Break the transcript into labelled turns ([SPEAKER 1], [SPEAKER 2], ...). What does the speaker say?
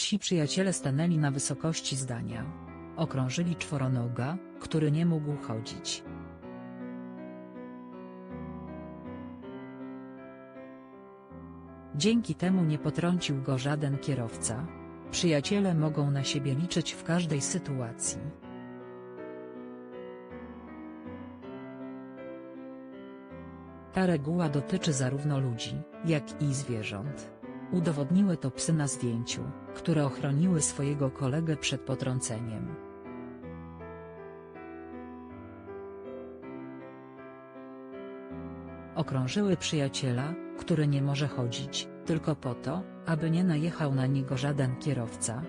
[SPEAKER 1] Psi przyjaciele stanęli na wysokości zdania. Okrążyli czworonoga, który nie mógł chodzić. Dzięki temu nie potrącił go żaden kierowca. Przyjaciele mogą na siebie liczyć w każdej sytuacji. Ta reguła dotyczy zarówno ludzi, jak i zwierząt. Udowodniły to psy na zdjęciu, które ochroniły swojego kolegę przed potrąceniem. Okrążyły przyjaciela, który nie może chodzić, tylko po to, aby nie najechał na niego żaden kierowca,